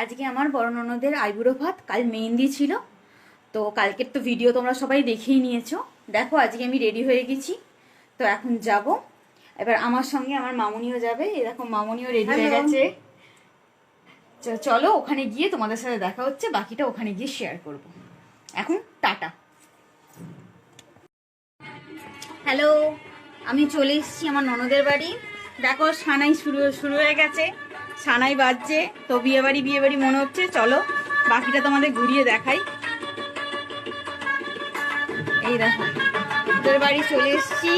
আজকে আমার বড় ননদের আইবুড়ো ভাত কাল মেহেন্দি ছিল। তো কালকের তো ভিডিও তোমরা সবাই দেখেই নিয়েছো। দেখো আজকে আমি রেডি হয়ে গেছি। তো এখন যাব। এবার আমার সঙ্গে আমার মামুনিও যাবে। এরকম মামুনিও রেডি হয়ে গেছে। চলো ওখানে গিয়ে তোমাদের সাথে দেখা হচ্ছে। বাকিটা ওখানে গিয়ে শেয়ার করব। এখন টাটা। হ্যালো আমি চলে এসেছি আমার ননদের বাড়ি। দেখো সানাই শুরু শুরু হয়ে গেছে। সানাই বাজছে তো বিয়ে বাড়ি বিয়ে বাড়ি মনে হচ্ছে। চলো বাকিটা তোমাদের ঘুরিয়ে দেখাই। এই দেখো তোর বাড়ি চলে এসেছি।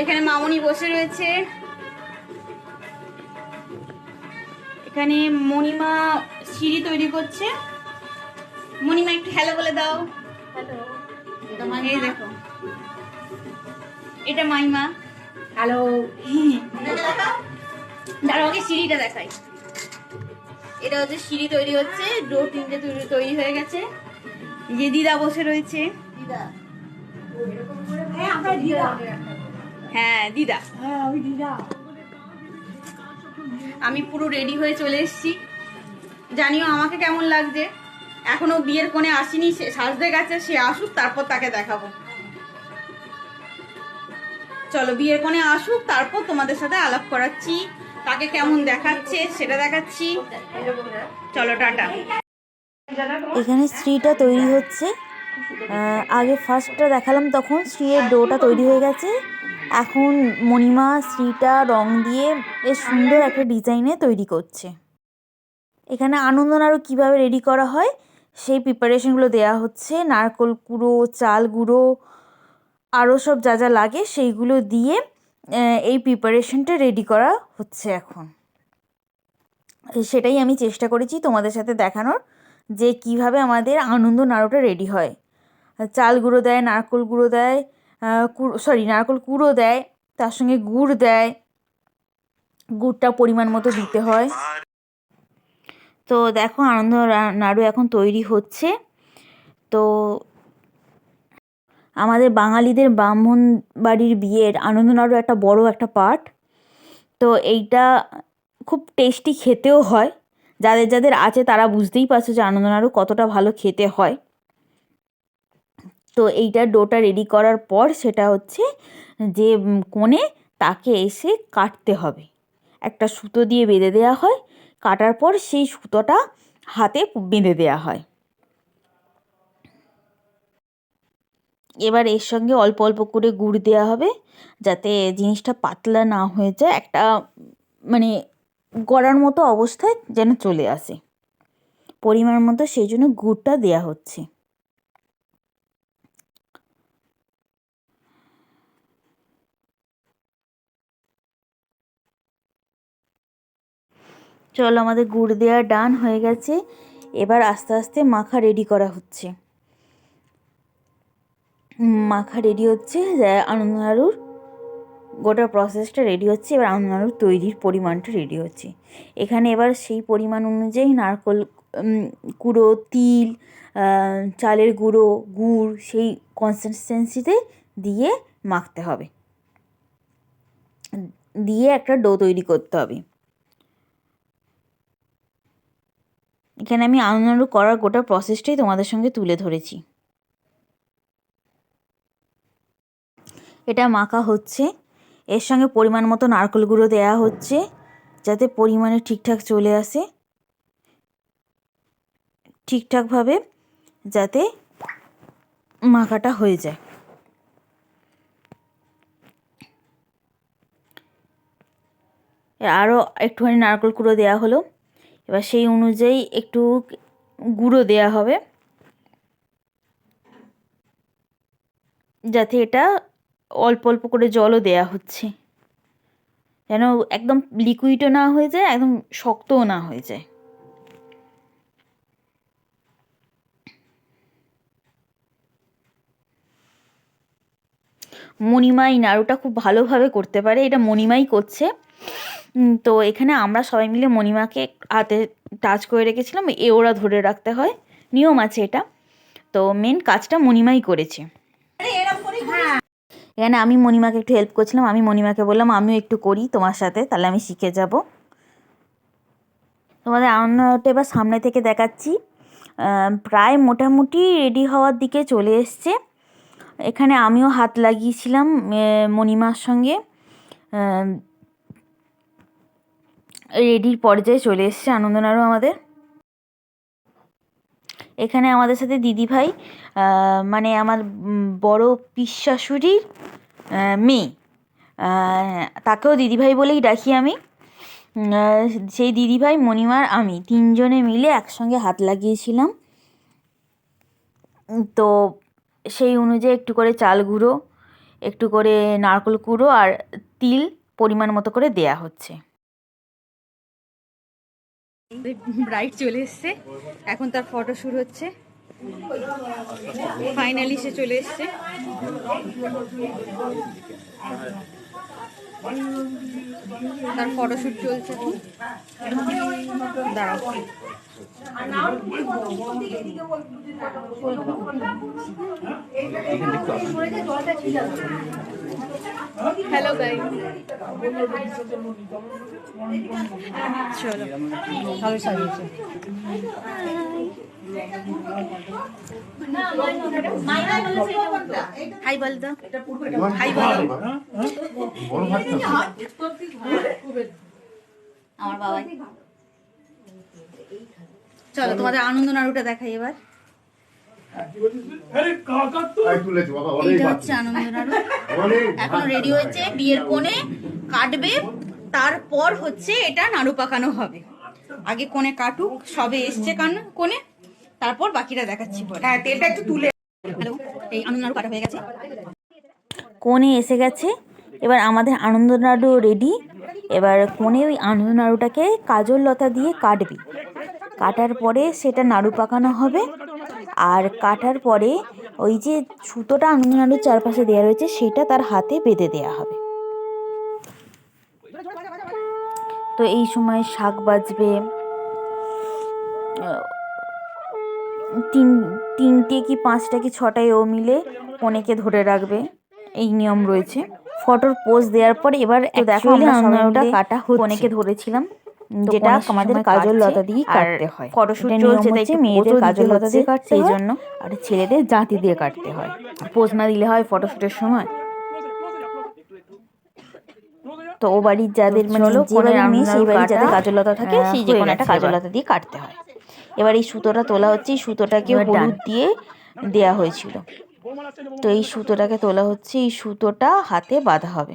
এখানে মামনি বসে রয়েছে। এখানে মণিমা সিঁড়ি তৈরি করছে। মণিমা একটু হ্যালো বলে দাও। এই দেখো। এটা মাইমা। হ্যালো আগে সিঁড়িটা দেখাই। এটা হচ্ছে সিঁড়ি তৈরি হচ্ছে ডোর তিনটে তৈরি তৈরি হয়ে গেছে। এই যে দিদা বসে রয়েছে। হ্যাঁ দিদা। হ্যাঁ দিদা। হ্যাঁ আমি পুরো রেডি হয়ে চলে এসেছি। জানিও আমাকে কেমন লাগছে? এখনও বিয়ের কোণে আসেনি সে সাজতে গেছে সে আসুক তারপর তাকে দেখাবো। চলো বিয়ের কোণে আসুক তারপর তোমাদের সাথে আলাপ করাচ্ছি। তাকে কেমন দেখাচ্ছে সেটা দেখাচ্ছি। চলো, টাটা। এখানে স্ত্রীটা তৈরি হচ্ছে। আগে ফার্স্টটা দেখালাম তখন স্ত্রীর ডোটা তৈরি হয়ে গেছে। এখন মণিমা স্ত্রীটা রং দিয়ে বেশ সুন্দর একটা ডিজাইনে তৈরি করছে। এখানে আনন্দন আরও কীভাবে রেডি করা হয়, সেই প্রিপারেশনগুলো দেওয়া হচ্ছে। নারকল গুঁড়ো, চাল গুঁড়ো আরও সব যা যা লাগে সেইগুলো দিয়ে এই প্রিপারেশনটা রেডি করা হচ্ছে এখন। সেটাই আমি চেষ্টা করেছি তোমাদের সাথে দেখানোর, যে কীভাবে আমাদের আনন্দ নাড়ুটা রেডি হয়। চাল গুঁড়ো দেয়, নারকোল গুঁড়ো দেয় সরি নারকল কুড়ো দেয়, তার সঙ্গে গুড় দেয়, গুড়টা পরিমাণ মতো দিতে হয়। তো দেখো আনন্দ নাড়ু এখন তৈরি হচ্ছে। তো আমাদের বাঙালিদের ব্রাহ্মণ বাড়ির বিয়ের আনন্দ নাড়ু একটা বড় একটা পার্ট। তো এইটা খুব টেস্টি খেতেও হয়। যাদের যাদের আছে তারা বুঝতেই পারছ যে আনন্দ নাড়ু কতটা ভালো খেতে হয়। তো এইটা ডোটা রেডি করার পর সেটা হচ্ছে যে কোণে তাকে এসে কাটতে হবে। একটা সুতো দিয়ে বেঁধে দেওয়া হয়। কাটার পর সেই সুতোটা হাতে বেঁধে দেওয়া হয়। এবার এর সঙ্গে অল্প অল্প করে গুড় দেওয়া হবে, যাতে জিনিসটা পাতলা না হয়ে যায়, একটা মানে গড়ার মতো অবস্থায় যেন চলে আসে। পরিমাণ মতো সেই জন্য গুড়টা দেওয়া হচ্ছে। চলো আমাদের গুড় দেওয়া ডান হয়ে গেছে, এবার আস্তে আস্তে মাখা রেডি করা হচ্ছে। মাখা রেডি হচ্ছে, যা- আনন্দ নাড়ুর গোটা প্রসেসটা রেডি হচ্ছে, এবার আনন্দ নাড়ুর তৈরির পরিমাণটা রেডি হচ্ছে। এখানে এবার সেই পরিমাণ অনুযায়ী নারকোল কুড়ো তিল চালের গুঁড়ো, গুড়, সেই কনসিস্টেন্সিতে দিয়ে মাখতে হবে। দিয়ে একটা ডো তৈরি করতে হবে। এখানে আমি আনন্দ করার গোটা প্রসেসটাই তোমাদের সঙ্গে তুলে ধরেছি। এটা মাখা হচ্ছে। এর সঙ্গে পরিমাণ মতো নারকেল গুঁড়ো দেওয়া হচ্ছে, যাতে পরিমাণে ঠিকঠাক চলে আসে। ঠিকঠাকভাবে যাতে মাখাটা হয়ে যায়। আরও একটুখানি নারকেল কুড়ো দেওয়া হলো। এবার সেই অনুযায়ী একটু গুঁড়ো দেওয়া হবে। যাতে এটা অল্প অল্প করে জলও দেয়া হচ্ছে। যেন একদম লিকুইডও না হয়ে যায়, একদম শক্তও না হয়ে যায়। মণিমাই নাড়ুটা খুব ভালোভাবে করতে পারে, এটা মণিমাই করছে। তো এখানে আমরা সবাই মিলে মণিমাকে হাতে টাচ করে রেখেছিলাম, এ ওরা ধরে রাখতে হয়। নিয়ম আছে এটা। তো মেন কাজটা মণিমাই করেছে। এখানে আমি মণিমাকে একটু হেল্প করছিলাম, আমি মণিমাকে বললাম, আমিও একটু করি তোমার সাথে, তাহলে আমি শিখে যাব। তোমাদের আনন্দটা এবার সামনে থেকে দেখাচ্ছি। প্রায় মোটামুটি রেডি হওয়ার দিকে চলে এসছে। এখানে আমিও হাত লাগিয়েছিলাম মণিমার সঙ্গে। রেডির পর্যায়ে চলে এসছে আনন্দনাড়ু আমাদের। এখানে আমাদের সাথে দিদিভাই মানে আমার বড় পিসাশুড়ির আহ, মেয়ে। তাকেও দিদিভাই বলেই ডাকি আমি। সেই দিদিভাই মণিমার আমি তিনজনে মিলে একসঙ্গে হাত লাগিয়েছিলাম। তো সেই অনুযায়ী একটু করে চাল গুঁড়ো একটু করে নারকেল কুড়ো আর তিল পরিমাণ মতো করে দেয়া হচ্ছে। ব্রাইট চলে এসছে। এখন তার ফটো শুরু হচ্ছে। ফাইনালি সে চলে এসছে। তার ফটোশুট চলছে দাঁড়াও। হ্যালো গাই চলো ভালো সাজিয়েছে হাই বল তো হাই বলো আমার বাবা চলো তোমাদের আনন্দ নাড়ুটা দেখাই এবার। হচ্ছে আনন্দ এখন রেডি হয়েছে বিয়ের কোণে কাটবে তারপর হচ্ছে এটা নাড়ু পাকানো হবে। আগে কোণে কাটুক সবে এসছে কান কোণে তারপর বাকিটা দেখাচ্ছি পরে। হ্যাঁ তেলটা একটু তুলে হ্যালো এই আনন্দ নাড়ু কাটা হয়ে গেছে। কোণে এসে গেছে এবার আমাদের আনন্দ নাড়ু রেডি এবার কোণে ওই আনন্দ নাড়ুটাকে কাজল লতা দিয়ে কাটবি। কাটার পরে সেটা নাড়ু পাকানো হবে। আর কাটার পরে ওই যে সুতোটা আনন্দ নাড়ুর চারপাশে দেওয়া রয়েছে সেটা তার হাতে বেঁধে দেওয়া হবে। তো এই সময় শাক বাজবে। তিন তিনটে কি পাঁচটা কি ছটায় ও মিলে কনেকে ধরে রাখবে। এই নিয়ম রয়েছে। ফটোর পোজ দেওয়ার পর এবার দেখো আমরা কাটা। কনেকে ধরেছিলাম। যেটা আমাদের কাজল লতা দিয়ে কাটতে হয়। ফটোশুট চলছে, তাই মেয়েদের কাজল লতা দিয়ে কাটতে সেই জন্য। আর ছেলেদের জাঁতি দিয়ে কাটতে হয়। পোজ না দিলে হয় ফটোশুটের সময়। তো ও বাড়ির যাদের মানে যে বাড়ির মেয়ে সেই বাড়ির যাদের কাটা, কাজলতা থাকে সেই যে হয়ে কোনো একটা এবার। কাজলতা দিয়ে কাটতে হয়। এবার এই সুতোটা তোলা হচ্ছে এই সুতোটাকে হলুদ দিয়ে দেয়া হয়েছিল। তো এই সুতোটাকে তোলা হচ্ছে এই সুতোটা হাতে বাঁধা হবে।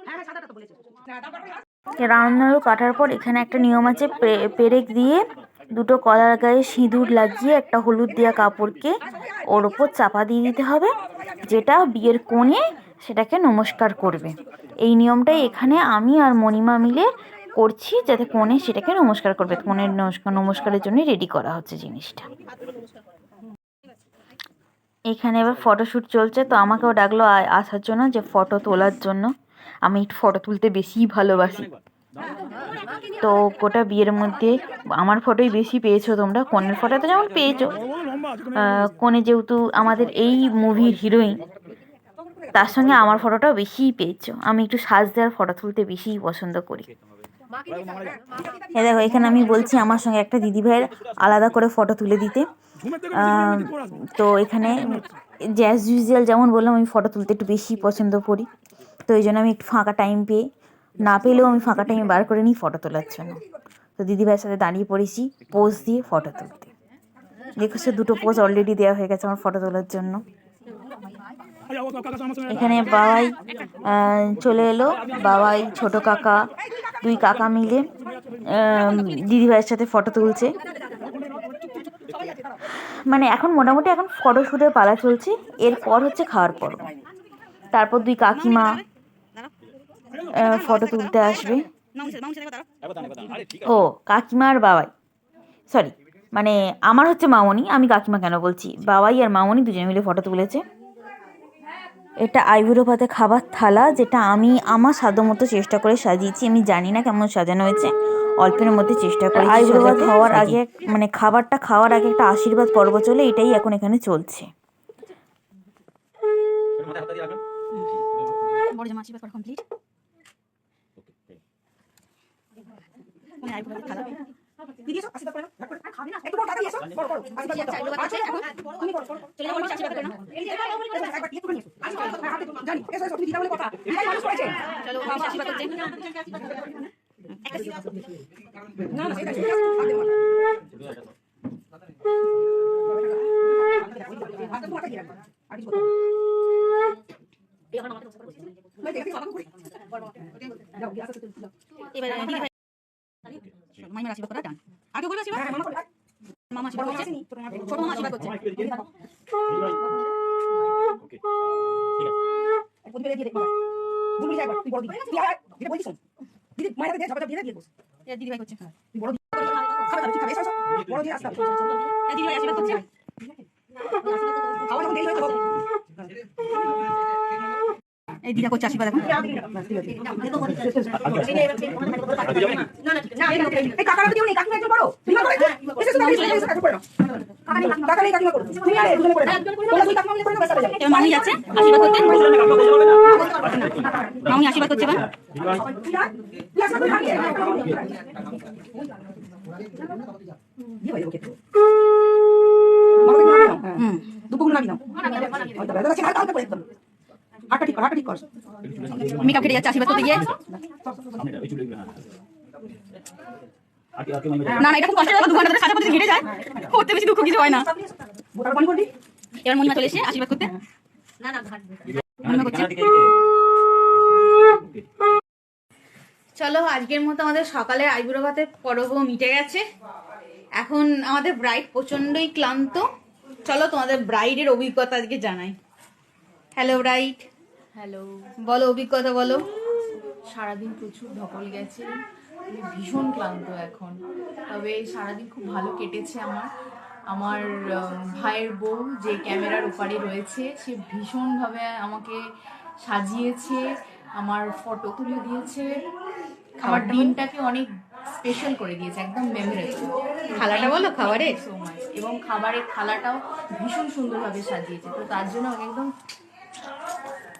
হ্যাঁ হ্যাঁ সাদাটা তো বলেছে। হ্যাঁ তারপরে রান্নাড়ু কাটার পর এখানে একটা নিয়ম আছে পে- পেরেক দিয়ে দুটো কলার গায়ে সিঁদুর লাগিয়ে একটা হলুদ দেওয়া কাপড়কে ওর ওপর চাপা দিয়ে দিতে হবে, যেটা বিয়ের কোণে সেটাকে নমস্কার করবে। এই নিয়মটাই এখানে আমি আর মণিমা মিলে করছি, যাতে কোণে সেটাকে নমস্কার করবে। কোণের নমস্কার নমস্কারের জন্য রেডি করা হচ্ছে জিনিসটা। এখানে এবার ফটোশ্যুট চলছে, তো আমাকেও ডাকলো আসার জন্য যে ফটো তোলার জন্য। আমি ফটো তুলতে বেশিই ভালোবাসি। তো গোটা বিয়ের মধ্যে আমার ফটোই বেশি পেয়েছ তোমরা? কনের ফটো তো যেমন পেয়েছ। কনে যেহেতু আমাদের এই মুভির হিরোইন তার সঙ্গে আমার ফটোটাও বেশিই পেয়েছ। আমি একটু সাজ দেওয়ার ফটো তুলতে বেশিই পছন্দ করি। দেখো, এখানে আমি বলছি আমার সঙ্গে একটা দিদিভাইয়ের আলাদা করে ফটো তুলে দিতে। তো এখানে জ্যাজ ইউজুয়াল যেমন বললাম, আমি ফটো তুলতে একটু বেশি পছন্দ করি। তো এই জন্য আমি একটু ফাঁকা টাইম পেয়ে না পেলেও আমি ফাঁকা টাইমে বার করে নিই ফটো তোলার জন্য। তো দিদিভাইয়ের সাথে দাঁড়িয়ে পড়েছি পোজ দিয়ে ফটো তুলতে। রিকোয়েস্টে দুটো পোজ অলরেডি দেওয়া হয়ে গেছে আমার ফটো তোলার জন্য। এখানে বাবাই চলে এলো। বাবাই, ছোট কাকা, দুই কাকা মিলে দিদিভাইয়ের সাথে ফটো তুলছে। মানে এখন মোটামুটি এখন ফটো শুটের পালা চলছে। এরপর হচ্ছে খাওয়ার পর্ব। তারপর দুই কাকিমা ফটো তুলতে আসবে। ও কাকিমা আর বাবাই। সরি মানে আমার হচ্ছে মামনি আমি কাকিমা কেন বলছি? বাবাই আর মামনি দুজনে মিলে ফটো তুলেছে। এটা আইবুড়ো ভাতে খাবার থালা যেটা আমি আমার সাধ্যমতো চেষ্টা করে সাজিয়েছি। আমি জানি না কেমন সাজানো হয়েছে। অল্পের মধ্যে চেষ্টা করি আইবুড়ো ভাত খাওয়ার আগে মানে খাবারটা খাওয়ার আগে একটা আশীর্বাদ পর্ব চলে এটাই এখন এখানে চলছে। বড় আশীর্বাদ কমপ্লিট মানে দিদি আশীর্বাদ করে। খাবে না? একটু বড়। আশীর্বাদ আছে এখন? তুমি করো, করো। চলে যাব বলছি আশীর্বাদ করে নাও এই যে, একবার একটুখানি এসো। আশীর্বাদ করো, হাতে তুলো। জানি। এসো, এসো, তুমি দিদা বলে কথা। দিদাই মানুষ করেছে। চলো বাবা আশীর্বাদ করছে না, না, সেটাই, সেটাই। হাত দেবো না। হাতটা তুমি মাথায় দিয়ে রাখবে। আর কিছু করতে হবে না। ওই দেখে, দেখে, বাবা করে। যাও, গিয়ে আস্তে আস্তে তুলো। এবার দিদি ভাই মাইমার আশীর্বাদ আশীর্বাদ হ্যাঁ, হ্যাঁ, মামা আশীর্বাদ করছে? ছোট মামা। করছে এক প্রদীপে দিয়ে দেখো। তুই বড় দিদি। মায়ের দিয়ে ঝপাঝপ দিয়ে দিয়ে বস। এবার দিদি ভাই করছে তুই বড় দিদি। খাবে, খাবে, খাবে, এসো, এসো। বড় দিয়ে আসতে হবে। এবার দিদি ভাই আশীর্বাদ করছে খাওয়া যখন দেরি হয়ে যাবে। এই দিদা করছে আশীর্বাদ এখন এই কাকারা তো কেউ নেই, কাকিমা একজন করো। দিদিমা করো একটু। এসো, এসো, এসো, এসো, এসো, কাকু করে নাও। কাকা নেই, কাকিমা করো। তুমি আরে, দুজনে করে নাও। দুই কাকিমা মিলে করে নাও, যাবে। এবার মামি যাচ্ছে আশীর্বাদ করতে মামি আশীর্বাদ করছে। দিয়ে ওকে। দাও। হুম দুপুর দাও। হয়তো ব্যথা লাগছে, হালকা হালকা করে একদম। ঠিক কর, ঠিক কর। মেকআপ কেটে যাচ্ছে আশীর্বাদ করতে গিয়ে। না না এটা খুব কষ্ট দু ঘণ্টা ধরে সাজা করতে ঘেটে যায়। করতে বেশি দুঃখ কিছু হয় না। এবার মনিমা চলে এসে আশীর্বাদ করতে। মনিমা করছে। চলো আজকের মতো আমাদের সকালে আইবুড়ো ভাতের পরবও মিটে গেছে। এখন আমাদের ব্রাইড প্রচন্ডই ক্লান্ত। চলো তোমাদের ব্রাইডের অভিজ্ঞতা আজকে জানাই। হ্যালো ব্রাইড হ্যালো বলো অভিজ্ঞতা বলো। সারাদিন প্রচুর ধকল গেছে। আমি ভীষণ ক্লান্ত এখন। তবে সারাদিন খুব ভালো কেটেছে আমার। আমার ভাইয়ের বউ যে ক্যামেরার ওপারে রয়েছে সে ভীষণভাবে আমাকে সাজিয়েছে আমার ফটো তুলে দিয়েছে। আমার দিনটাকে অনেক স্পেশাল করে দিয়েছে একদম মেমোরেবল থালাটা বলো খাবারে সো মাচ এবং খাবারের থালাটাও ভীষণ সুন্দরভাবে সাজিয়েছে। তো তার জন্য আমাকে একদম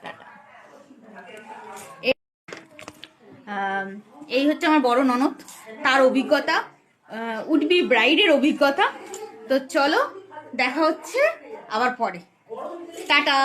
টাটা আম, এই হচ্ছে আমার বড় ননদ, তার অভিজ্ঞতা উডবি ব্রাইডের অভিজ্ঞতা। তো চলো, দেখা হচ্ছে আবার পরে। টাটা!